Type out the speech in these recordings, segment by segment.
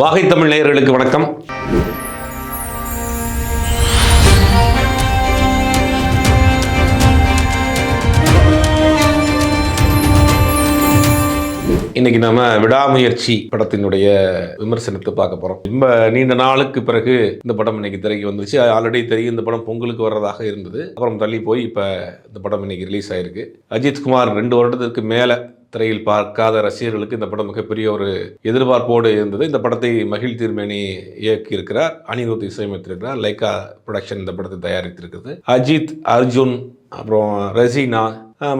வாகை தமிழ் நேயர்களுக்கு வணக்கம். இன்னைக்கு நம்ம விடாமுயற்சி படத்தினுடைய விமர்சனத்தை பார்க்க போறோம். ரொம்ப நீண்ட நாளுக்கு பிறகு இந்த படம் இன்னைக்கு திரைக்கு வந்துருச்சு. ஆல்ரெடி தெரியும் இந்த படம் பொங்கலுக்கு வர்றதாக இருந்தது. அப்புறம் தள்ளி போய் இப்போ இந்த படம் இன்னைக்கு ரிலீஸ் ஆயிருக்கு. அஜித் குமார் ரெண்டு வருடத்திற்கு மேலே திரையில் பார்க்காத ரசிகர்களுக்கு இந்த படம் மிகப்பெரிய ஒரு எதிர்பார்ப்போடு இருந்தது. இந்த படத்தை மகிழ் தீர்மேனி இயக்கியிருக்கிறார் அனிருத் இசையமைத்திருக்கிறார் லைக்கா ப்ரொடக்ஷன் இந்த படத்தை தயாரித்திருக்கிறது. அஜித் அர்ஜுன் அப்புறம் ரசீனா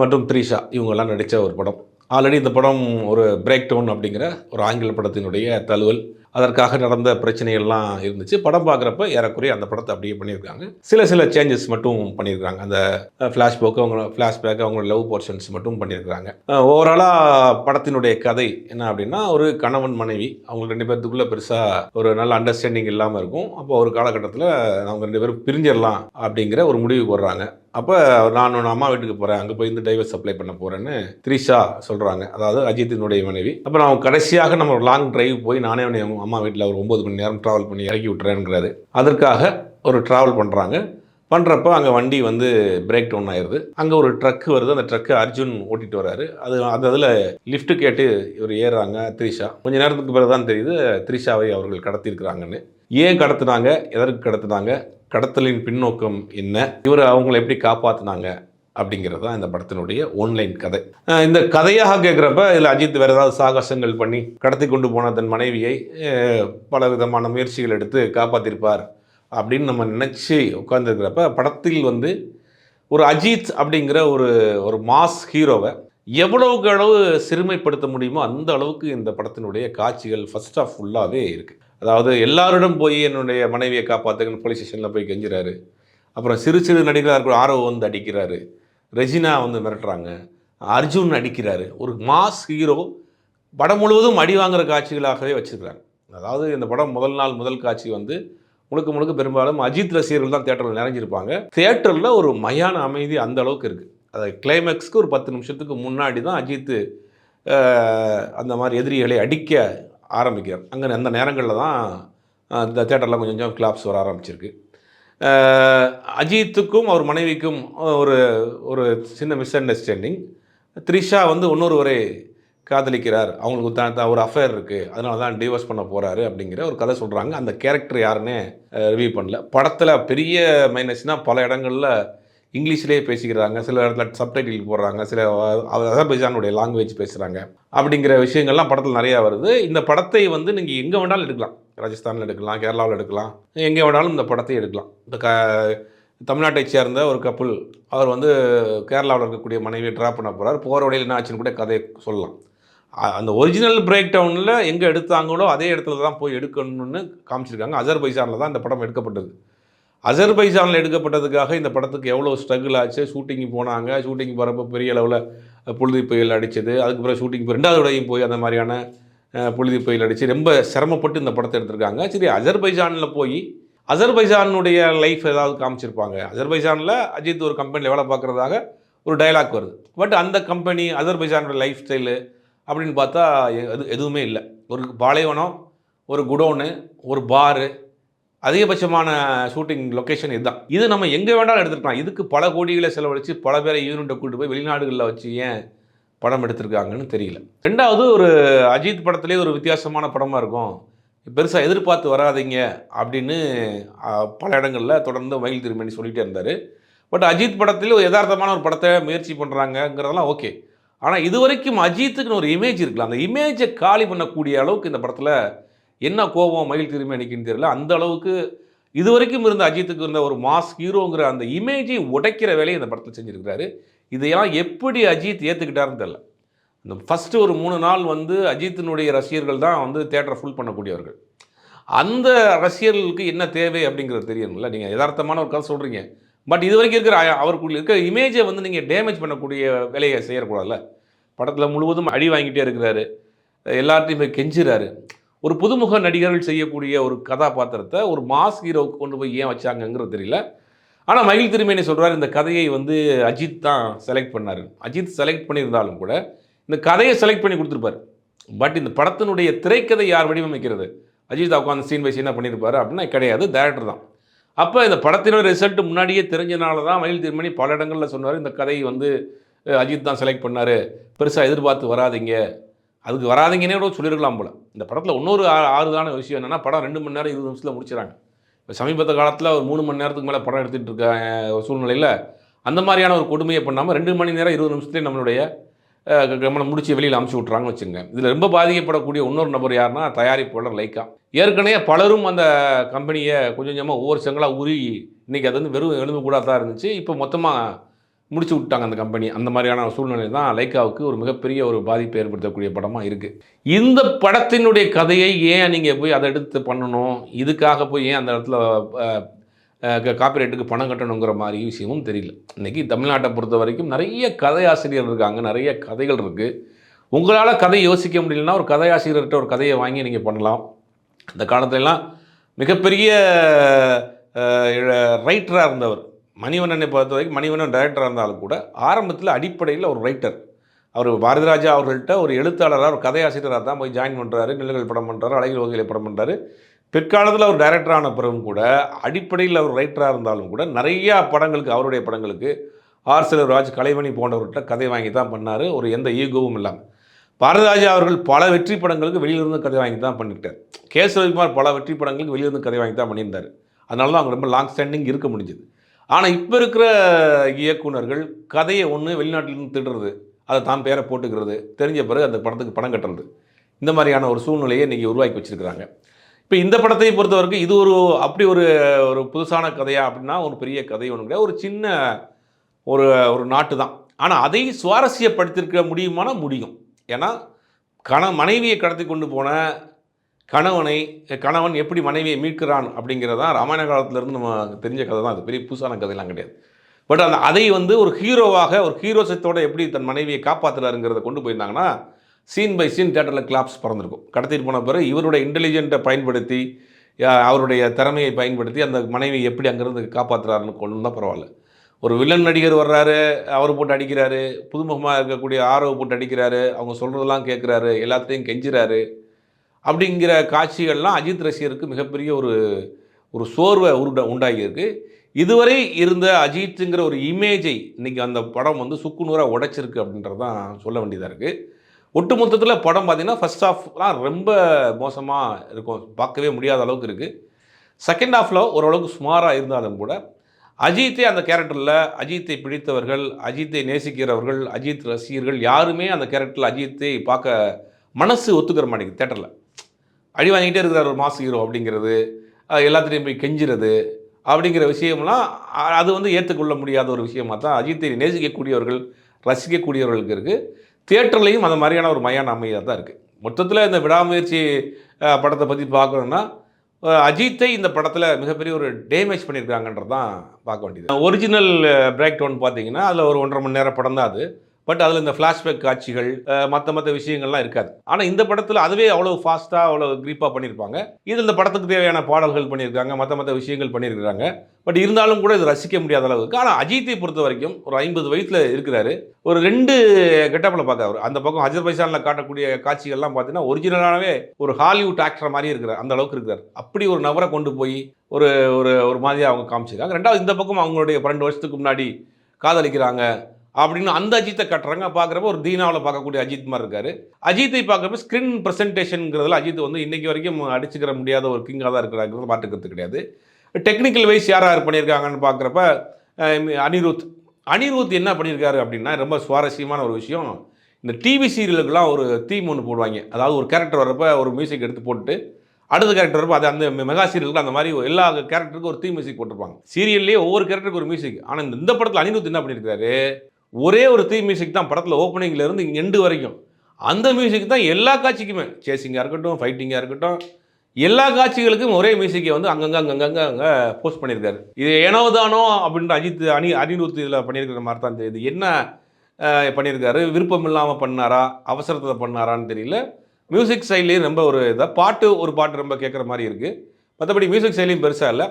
மற்றும் த்ரிஷா இவங்கெல்லாம் நடித்த ஒரு படம். ஆல்ரெடி இந்த படம் ஒரு பிரேக் டவுன் அப்படிங்கிற ஒரு ஆங்கில படத்தினுடைய தழுவல் அதற்காக நடந்த பிரச்சனைகள்லாம் இருந்துச்சு. படம் பார்க்குறப்ப ஏறக்குறைய அந்த படத்தை அப்படியே பண்ணியிருக்காங்க. சில சில சேஞ்சஸ் மட்டும் பண்ணியிருக்காங்க. அந்த ஃப்ளாஷ்பேக்கு அவங்க ஃப்ளாஷ்பேக் அவங்களோட லவ் போர்ஷன்ஸ் மட்டும் பண்ணியிருக்காங்க. ஓவராலாக படத்தினுடைய கதை என்ன அப்படின்னா ஒரு கணவன் மனைவி அவங்க ரெண்டு பேர்த்துக்குள்ளே பெருசாக ஒரு நல்ல அண்டர்ஸ்டாண்டிங் இல்லாமல் இருக்கும். அப்போ ஒரு காலகட்டத்தில் அவங்க ரெண்டு பேரும் பிரிஞ்சிடலாம் அப்படிங்கிற ஒரு முடிவு போடுறாங்க அப்போ நான் ஒன்று அம்மா வீட்டுக்கு போகிறேன் அங்கே போய் இந்த டைவர்ஸ் அப்ளை பண்ண போகிறேன்னு த்ரிஷா சொல்கிறாங்க அதாவது அஜித்தினுடைய மனைவி. அப்போ நான் கடைசியாக நம்ம ஒரு லாங் டிரைவ் போய் நானே அவனை அம்மா வீட்டில் ஒரு ஒம்பது மணி நேரம் ட்ராவல் பண்ணி இறக்கி விட்டுறேங்கிறது அதற்காக ஒரு ட்ராவல் பண்ணுறாங்க பண்ணுறப்போ அங்கே வண்டி வந்து பிரேக் டவுன் ஆயிடுது அங்கே ஒரு ட்ரக் வருது. அந்த ட்ரக்கு அர்ஜுன் ஓட்டிட்டு வராரு. அது அந்த அதில் லிஃப்ட்டு கேட்டு இவர் ஏறுறாங்க த்ரிஷா. கொஞ்ச நேரத்துக்கு பிறகு தான் தெரியுது த்ரிஷாவை அவர்கள் கடத்தியிருக்கிறாங்கன்னு. ஏன் கடத்துனாங்க? எதற்கு கடத்துனாங்க? கடத்தலின் பின்னோக்கம் என்ன? இவர் அவங்கள எப்படி காப்பாற்றினாங்க அப்படிங்கிறது தான் இந்த படத்தினுடைய ஆன்லைன் கதை. இந்த கதையாக கேட்குறப்ப இதில் அஜித் வேறு ஏதாவது சாகசங்கள் பண்ணி கடத்தி கொண்டு போன தன் மனைவியை பல விதமான முயற்சிகள் எடுத்து காப்பாற்றிருப்பார் அப்படின்னு நம்ம நினச்சி உட்காந்துருக்கிறப்ப படத்தில் வந்து ஒரு அஜித் அப்படிங்கிற ஒரு ஒரு மாஸ் ஹீரோவை எவ்வளவுக்கு அளவு சிறுமைப்படுத்த முடியுமோ அந்த அளவுக்கு இந்த படத்தினுடைய காட்சிகள் ஃபஸ்ட் ஆஃப் ஃபுல்லாகவே இருக்குது அதாவது எல்லாரிடம் போய் என்னுடைய மனைவியை காப்பாற்றுங்கன்னு போலீஸ் ஸ்டேஷனில் போய் கெஞ்சுறாரு. அப்புறம் சிறு சிறு நடிகராக இருக்கிற ஆரோ வந்து அடிக்கிறாரு. ரெஜினா வந்து மிரட்டுறாங்க. அர்ஜுன் அடிக்கிறாரு. ஒரு மாஸ் ஹீரோ படம் முழுவதும் அடி வாங்குற காட்சிகளாகவே வச்சுருக்கிறாங்க அதாவது இந்த படம் முதல் நாள் முதல் காட்சி வந்து முழுக்க முழுக்க பெரும்பாலும் அஜித் ரசிகர்கள் தான் தேட்டரில் நிறைஞ்சிருப்பாங்க. தேட்டரில் ஒரு மயான அமைதி அந்த அளவுக்கு இருக்குது அது கிளைமேக்ஸ்க்கு ஒரு பத்து நிமிஷத்துக்கு முன்னாடி தான் அஜித் அந்த மாதிரி எதிரிகளை அடிக்க ஆரம்பிக்கிறார். அங்கே அந்த நேரங்களில் தான் இந்த தேட்டரில் கொஞ்சம் கொஞ்சம் கிளாப்ஸ் வர ஆரம்பிச்சிருக்கு. அஜித்துக்கும் அவர் மனைவிக்கும் ஒரு ஒரு சின்ன மிஸ் அண்டர்ஸ்டாண்டிங் த்ரிஷா வந்து இன்னொருவரை காதலிக்கிறார். அவங்களுக்கு தான் ஒரு அஃபேர் இருக்குது அதனால தான் டிவோர்ஸ் பண்ண போகிறாரு அப்படிங்கிற ஒரு கதை சொல்கிறாங்க அந்த கேரக்டர் யாருன்னே ரிவ்யூ பண்ணல. படத்தில் பெரிய மைனஸ்னால் பல இடங்களில் இங்கிலீஷ்லேயே பேசிக்கிறாங்க சில இடத்துல சப்டைட்டில் போடுறாங்க சில அசர்பைஜானுடைய லாங்குவேஜ் பேசுகிறாங்க அப்படிங்கிற விஷயங்கள்லாம் படத்தில் நிறையா வருது. இந்த படத்தை வந்து நீங்கள் எங்கே வேணாலும் எடுக்கலாம். ராஜஸ்தானில் எடுக்கலாம் கேரளாவில் எடுக்கலாம். எங்கே வேணாலும் இந்த படத்தை எடுக்கலாம். இந்த க தமிழ்நாட்டை சேர்ந்த ஒரு கப்புள் அவர் வந்து கேரளாவில் இருக்கக்கூடிய மனைவியை ட்ராப் பண்ண போகிறார் போகிற வழியில் என்ன ஆச்சுன்னு கூட கதையை சொல்லலாம். அந்த ஒரிஜினல் பிரேக் டவுனில் எங்கே எடுத்தாங்களோ அதே இடத்துல தான் போய் எடுக்கணும்னு காமிச்சிருக்காங்க. அஜர்பைசானில் தான் இந்த படம் எடுக்கப்பட்டது. அசர்பைஜானில் எடுக்கப்பட்டதுக்காக இந்த படத்துக்கு எவ்வளோ ஸ்ட்ரகிள் ஆச்சு? ஷூட்டிங் போனாங்க. ஷூட்டிங் போகிறப்ப பெரிய அளவில் புழுதி புயல் அடித்தது அதுக்கு ஷூட்டிங் போய் ரெண்டாவது விடையும் போய் அந்த மாதிரியான புழுதி புயல் அடித்து ரொம்ப சிரமப்பட்டு இந்த படத்தை எடுத்திருக்காங்க. சரி அசர்பைஜானில் போய் அசர்பைஜானுடைய லைஃப் ஏதாவது காமிச்சிருப்பாங்க. அசர்பைஜானில் அஜித் ஒரு கம்பெனியில் வேலை பார்க்குறதாக ஒரு டயலாக் வருது. பட் அந்த கம்பெனி அசர்பைஜானோட லைஃப் ஸ்டைலு அப்படின்னு பார்த்தா எ- எது எதுவுமே இல்லை. ஒரு பாலைவனம் ஒரு குடோனு ஒரு பாரு அதிகபட்சமான ஷூட்டிங் லொக்கேஷன் இதுதான். இது நம்ம எங்கே வேணாலும் எடுத்துக்கலாம். இதுக்கு பல கோடிகளை செலவழித்து பல பேரை யூனிட்டை கூட்டு போய் வெளிநாடுகளில் வச்சு ஏன் படம் எடுத்திருக்காங்கன்னு தெரியல. ரெண்டாவது ஒரு அஜித் படத்துலேயே ஒரு வித்தியாசமான படமாக இருக்கும். பெருசாக எதிர்பார்த்து வராதீங்க அப்படின்னு பல இடங்களில் தொடர்ந்து மயில் திருமணி சொல்லிகிட்டே இருந்தார். பட் அஜித் படத்தில் ஒரு யதார்த்தமான ஒரு படத்தை முயற்சி பண்ணுறாங்கங்கிறதெல்லாம் ஓகே. ஆனால் இது வரைக்கும் அஜித்துக்குன்னு ஒரு இமேஜ் இருக்குல்ல அந்த இமேஜை காலி பண்ணக்கூடிய அளவுக்கு இந்த படத்தில் என்ன கோபம் மயில் திருமணிக்குன்னு தெரியல. அந்த அளவுக்கு இது வரைக்கும் இருந்த அஜித்துக்கு இருந்த ஒரு மாஸ் ஹீரோங்கிற அந்த இமேஜை உடைக்கிற வேலையை இந்த படத்தில் செஞ்சுருக்கிறாரு. இதையெல்லாம் எப்படி அஜித் ஏற்றுக்கிட்டாருன்னு தெரில இந்த ஃபஸ்ட்டு ஒரு மூணு நாள் வந்து அஜித்தினுடைய ரசிகர்கள் தான் வந்து தேட்டரை ஃபுல் பண்ணக்கூடியவர்கள். அந்த ரசிகர்களுக்கு என்ன தேவை அப்படிங்கிறது தெரியணும்ல. நீங்கள் யதார்த்தமான ஒரு கதை சொல்கிறீங்க பட் இது வரைக்கும் இருக்கிற அவருக்குள்ள இருக்கிற இமேஜை வந்து நீங்கள் டேமேஜ் பண்ணக்கூடிய வேலையை செய்யக்கூடாதுல்ல படத்தில் முழுவதும் அடி வாங்கிட்டே இருக்கிறாரு. எல்லார்ட்டையும் போய் கெஞ்சுறாரு. ஒரு புதுமுக நடிகர்கள் செய்யக்கூடிய ஒரு கதாபாத்திரத்தை ஒரு மாஸ் ஹீரோவுக்கு கொண்டு போய் ஏன் வச்சாங்கங்கிறது தெரியல. ஆனால் மகிழ் திருமேனி சொல்கிறார் இந்த கதையை வந்து அஜித் தான் செலக்ட் பண்ணாரு. அஜித் செலக்ட் பண்ணியிருந்தாலும் கூட இந்த கதையை செலக்ட் பண்ணி கொடுத்துருப்பாரு. பட் இந்த படத்தினுடைய திரைக்கதை யார் வடிவமைக்கிறது? அஜித் உட்காந்து சீன் பை சீனாக பண்ணியிருப்பார் அப்படின்னா கிடையாது டேரக்டர் தான். அப்போ இந்த படத்தினோட ரிசல்ட் முன்னாடியே தெரிஞ்சனால தான் மயில் திருமணி பல இடங்களில் சொன்னார் இந்த கதையை வந்து அஜித் தான் செலக்ட் பண்ணார். பெருசாக எதிர்பார்த்து வராதீங்க. அதுக்கு வராதீங்கன்னே கூட சொல்லியிருக்கலாம் போல். இந்த படத்தில் இன்னொரு ஆ- ஆறுதான விஷயம் என்னென்னா படம் ரெண்டு மணி நேரம் இருபது நிமிஷத்தில் முடிச்சிடறாங்க. இப்போ சமீபத்த காலத்தில் ஒரு மூணு மணி நேரத்துக்கு மேலே படம் எடுத்துகிட்டு இருக்க சூழ்நிலையில் அந்த மாதிரியான ஒரு கொடுமையை பண்ணாமல் ரெண்டு மணி நேரம் இருபது நிமிஷத்துலேயே நம்மளுடைய நம்மளை முடிச்சு வெளியில் அமுச்சு விட்றாங்கன்னு வச்சுங்க இதில் ரொம்ப பாதிக்கப்படக்கூடிய இன்னொரு நபர் யாருன்னா தயாரிப்பாளர் லைக்கா ஏற்கனவே பலரும் அந்த கம்பெனியை கொஞ்சம் கொஞ்சமாக ஒவ்வொரு செங்கலாக உருகி இன்றைக்கி அது வந்து வெறும் எலும்பு கூட தான் இருந்துச்சு. இப்போ மொத்தமாக முடிச்சு விட்டாங்க அந்த கம்பெனி அந்த மாதிரியான சூழ்நிலை தான் லைக்காவுக்கு ஒரு மிகப்பெரிய ஒரு பாதிப்பை ஏற்படுத்தக்கூடிய படமாக இருக்குது இந்த படத்தினுடைய கதையை ஏன் நீங்கள் போய் அதை எடுத்து பண்ணணும்? இதுக்காக போய் ஏன் அந்த இடத்துல காப்பிரைட்டுக்கு பணம் கட்டணுங்கிற மாதிரி விஷயமும் தெரியல. இன்றைக்கி தமிழ்நாட்டை பொறுத்த வரைக்கும் நிறைய கதையாசிரியர் இருக்காங்க நிறைய கதைகள் இருக்குது உங்களால் கதை யோசிக்க முடியலன்னா ஒரு கதையாசிரியர்கிட்ட ஒரு கதையை வாங்கி நீங்கள் பண்ணலாம். அந்த காலத்துலலாம் மிகப்பெரிய ரைட்டராக இருந்தவர் மணிவண்ணனை பொறுத்த வரைக்கும் மணிவண்ணன் டைரக்டராக இருந்தாலும் கூட ஆரம்பத்தில் அடிப்படையில் ஒரு ரைட்டர் அவர் பாரதிராஜா அவர்கள்ட்ட ஒரு எழுத்தாளராக ஒரு கதையாசிரியராக தான் போய் ஜாயின் பண்ணுறாரு நிலங்கள் படம் பண்ணுறாரு அழகில் வகையில் படம் பண்ணுறாரு பிற்காலத்தில் அவர் டைரக்டர் ஆன பிறகும் கூட அடிப்படையில் அவர் ரைட்டராக இருந்தாலும் கூட நிறையா படங்களுக்கு அவருடைய படங்களுக்கு ஆர் செல்வராஜ் கலைமணி போன்றவர்கிட்ட கதை வாங்கி தான் பண்ணார். ஒரு எந்த ஈகோவும் இல்லாமல் பாரதிராஜா அவர்கள் பல வெற்றி படங்களுக்கு வெளியிலிருந்து கதை வாங்கி தான் பண்ணிட்டார் கே பல வெற்றி படங்களுக்கு வெளியிலிருந்து கதை வாங்கி தான் பண்ணியிருந்தார். அதனால தான் அவங்க ரொம்ப லாங் ஸ்டாண்டிங் இருக்க முடிஞ்சது. ஆனால் இப்போ இருக்கிற இயக்குனர்கள் கதையை ஒன்று வெளிநாட்டிலிருந்து திடுறது அதை தான் பேரை போட்டுக்கிறது தெரிஞ்ச பிறகு அந்த படத்துக்கு பணம் கட்டுறது. இந்த மாதிரியான ஒரு சூழ்நிலையை இன்றைக்கி உருவாக்கி வச்சுருக்கிறாங்க. இப்போ இந்த படத்தை பொறுத்த வரைக்கும் இது ஒரு அப்படி ஒரு ஒரு புதுசான கதையா அப்படின்னா ஒரு பெரிய கதை ஒன்று கிடையாது. ஒரு சின்ன ஒரு ஒரு நாட்டு தான். ஆனால் அதை சுவாரஸ்யப்படுத்திருக்க முடியுமானா முடியும். ஏன்னா கண மனைவியை கடத்தி கொண்டு போன கணவனை கணவன் எப்படி மனைவியை மீட்கிறான் அப்படிங்கிறதா ராமாயண காலத்திலேருந்து நம்ம தெரிஞ்ச கதை தான். அது பெரிய புதுசான கதையெல்லாம் கிடையாது. பட் அந்த அதை வந்து ஒரு ஹீரோவாக ஒரு ஹீரோசத்தோடு எப்படி தன் மனைவியை காப்பாற்றுறாருங்கிறத கொண்டு போயிருந்தாங்கன்னா சீன் பை சீன் தேட்டரில் கிளாப்ஸ் பறந்துருக்கும். கடத்திட்டு போன பிறகு இவருடைய இன்டெலிஜென்ட்டை பயன்படுத்தி யா- அவருடைய திறமையை பயன்படுத்தி அந்த மனைவியை எப்படி அங்கேருந்து காப்பாற்றுறாருன்னு கொண்டு தான் பரவாயில்ல. ஒரு வில்லன் நடிகர் வர்றாரு அவர் போட்டு அடிக்கிறாரு புதுமுகமாக இருக்கக்கூடிய ஆர்வ போட்டு அடிக்கிறாரு அவங்க சொல்கிறதெல்லாம் கேட்குறாரு எல்லாத்தையும் கெஞ்சுறாரு. அப்படிங்கிற காட்சிகள்லாம் அஜித் ரசிகருக்கு மிகப்பெரிய ஒரு ஒரு சோர்வை உருட உண்டாகியிருக்கு. இதுவரை இருந்த அஜித்துங்கிற ஒரு இமேஜை இன்றைக்கி அந்த படம் வந்து சுக்குநூறாக உடைச்சிருக்கு அப்படின்றது தான் சொல்ல வேண்டியதாக இருக்குது ஒட்டுமொத்தத்தில் படம் பார்த்திங்கன்னா ஃபர்ஸ்ட் ஹாஃப்லாம் ரொம்ப மோசமாக இருக்கும். பார்க்கவே முடியாத அளவுக்கு இருக்குது செகண்ட் ஹாஃபில் ஓரளவுக்கு சுமாராக இருந்தாலும் கூட அஜித்தே அந்த கேரக்டரில் அஜித்தை பிடித்தவர்கள் அஜித்தை நேசிக்கிறவர்கள் அஜித் ரசிகர்கள் யாருமே அந்த கேரக்டரில் அஜித்தை பார்க்க மனசு ஒத்துக்கிற மாட்டேங்குது தேட்டரில் அடி வாங்கிட்டே இருக்கிறார் ஒரு மாஸ் ஹீரோ அப்படிங்கிறது எல்லாத்துலேயும் போய் கெஞ்சுறது அப்படிங்கிற விஷயம்லாம் அது வந்து ஏற்றுக்கொள்ள முடியாத ஒரு விஷயமாக தான் அஜித்தை நேசிக்கக்கூடியவர்கள் ரசிக்கக்கூடியவர்களுக்கு இருக்குது தியேட்டர்லேயும் அந்த மாதிரியான ஒரு மயான அமைதியாக தான் இருக்குது மொத்தத்தில் இந்த விடாமுயற்சி படத்தை பற்றி பார்க்கணுன்னா அஜித்தை இந்த படத்தில் மிகப்பெரிய ஒரு டேமேஜ் பண்ணியிருக்காங்கன்றது தான் பார்க்க வேண்டியது. ஒரிஜினல் பிரேக் டவுன் பார்த்தீங்கன்னா அதில் ஒரு ஒன்றரை மணி நேரம் படம் தான் அது. பட் அதில் இந்த ஃப்ளாஷ்பேக் காட்சிகள் மற்ற மற்ற விஷயங்கள்லாம் இருக்காது. ஆனால் இந்த படத்தில் அதுவே அவ்வளோ ஃபாஸ்ட்டாக அவ்வளோ க்ரீப்பாக பண்ணியிருப்பாங்க இது இந்த படத்துக்கு தேவையான பாடல்கள் பண்ணியிருக்காங்க மற்ற மற்ற விஷயங்கள் பண்ணியிருக்கிறாங்க. பட் இருந்தாலும் கூட இது ரசிக்க முடியாத அளவுக்கு. ஆனால் அஜித்தை பொறுத்த வரைக்கும் ஒரு ஐம்பது வயசில் இருக்கிறாரு. ஒரு ரெண்டு கெட்டப்பில் பார்க்க அவர் அந்த பக்கம் அஜர்பைசானில் காட்டக்கூடிய காட்சிகள்லாம் பார்த்தீங்கன்னா ஒரிஜினலாகவே ஒரு ஹாலிவுட் ஆக்டர் மாதிரி இருக்கிறார். அந்த அளவுக்கு இருக்கிறார். அப்படி ஒரு நபரை கொண்டு போய் ஒரு ஒரு ஒரு மாதிரியாக அவங்க காமிச்சிருக்காங்க. ரெண்டாவது இந்த பக்கம் அவங்களுடைய பன்னெண்டு வருஷத்துக்கு முன்னாடி காதலிக்கிறாங்க. அப்படின்னு அந்த அஜித்தை கட்டுறாங்க. பார்க்குறப்ப ஒரு தீனாவில் பார்க்கக்கூடிய அஜித் மாதிரி இருக்காரு. அஜித்தை பார்க்குறப்ப ஸ்க்ரீன் ப்ரெசன்டேஷனுங்கிறதுல அஜித் வந்து இன்னைக்கு வரைக்கும் அடிச்சுக்கிற முடியாத ஒரு கிங்காக தான் இருக்கிறாங்கிறது பார்த்துக்கிறது கிடையாது. டெக்னிக்கல் வைஸ் யார் யார் பண்ணியிருக்காங்கன்னு பார்க்குறப்ப அனிருத். அனிருத் என்ன பண்ணியிருக்காரு அப்படின்னா ரொம்ப சுவாரஸ்யமான ஒரு விஷயம். இந்த டிவி சீரியலுக்கெல்லாம் ஒரு தீம் ஒன்று போடுவாங்க. அதாவது ஒரு கேரக்டர் வரப்ப ஒரு மியூசிக் எடுத்து போட்டு அடுத்த கேரக்டர் வரப்போ அது அந்த மெகா சீரியலுக்கு அந்த மாதிரி எல்லா கேரக்டருக்கும் ஒரு தீம் மியூசிக் போட்டிருப்பாங்க. சீரியல்லேயே ஒவ்வொரு கேரக்டருக்கு ஒரு மியூசிக் ஆனால் இந்த இந்த படத்தில் அனிருத் என்ன பண்ணியிருக்காரு ஒரே ஒரு தீ மியூசிக் தான் படத்தில் ஓப்பனிங்கில் இருந்து எண்டு வரைக்கும். அந்த மியூசிக் தான் எல்லா காட்சிக்குமே. சேசிங்காக இருக்கட்டும் ஃபைட்டிங்காக இருக்கட்டும் எல்லா காட்சிகளுக்கும் ஒரே மியூசிக்கை வந்து அங்கங்கே அங்கங்கே அங்கே போஸ்ட் பண்ணியிருக்காரு. இது ஏனோ தானோ அப்படின்ற அஜித் அனி அனிருத் இதில் பண்ணியிருக்கிற மாதிரி தான் தெரியுது. என்ன பண்ணியிருக்காரு? விருப்பம் இல்லாமல் பண்ணாரா? அவசரத்தில் பண்ணாரான்னு தெரியல. மியூசிக் சைட்லேயும் ரொம்ப ஒரு இதாக பாட்டு ஒரு பாட்டு ரொம்ப கேட்குற மாதிரி இருக்குது மற்றபடி மியூசிக் சைட்லேயும் பெருசாக இல்லை.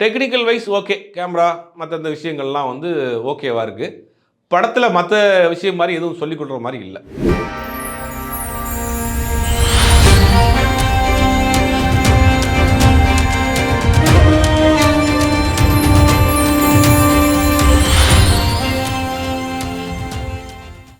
டெக்னிக்கல் வைஸ் ஓகே கேமரா மற்ற இந்த விஷயங்கள்லாம் வந்து ஓகேவாக இருக்குது படத்தில் மற்ற விஷயம் மாதிரி எதுவும் சொல்லிக் கொடுக்குற மாதிரி இல்லை.